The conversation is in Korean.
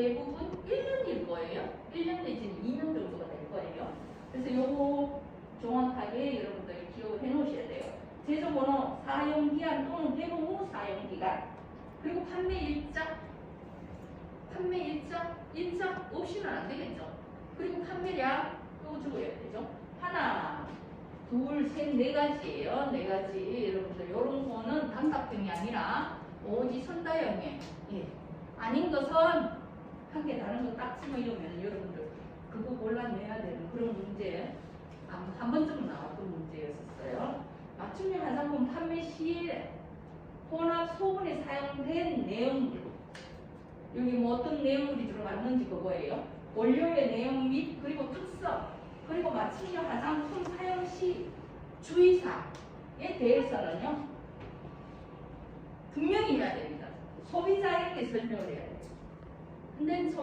대부분 1년일 거예요. 1년 내지는 2년 정도가 될 거예요. 그래서 요거 정확하게 여러분들이 기억을 해 놓으셔야 돼요. 제조번호 사용기한 또는 개봉 후 사용기간 그리고 판매 일자 판매 일자 일자 없이는 안 되겠죠. 그리고 판매량 또 적어야 되죠. 하나 둘, 셋, 네 가지예요. 네 가지. 여러분들, 이런 거는 단답형이 아니라 오지 선다형이에요. 예. 아닌 것은 한 개 다른 거딱 치면 이러면 여러분들 그거 골라내야 되는 그런 문제 한, 한 번쯤 나왔던 문제였었어요. 맞춤형 화장품 판매 시에 혼합 소분에 사용된 내용물 여기 뭐 어떤 내용물이 들어갔는지 그거예요. 원료의 내용 및 그리고 특성 그리고 맞춤형 화장품 사용 시 주의사항에 대해서는요 분명히 해야 됩니다. 소비자에게 설명을 해야 돼요. 근데 소비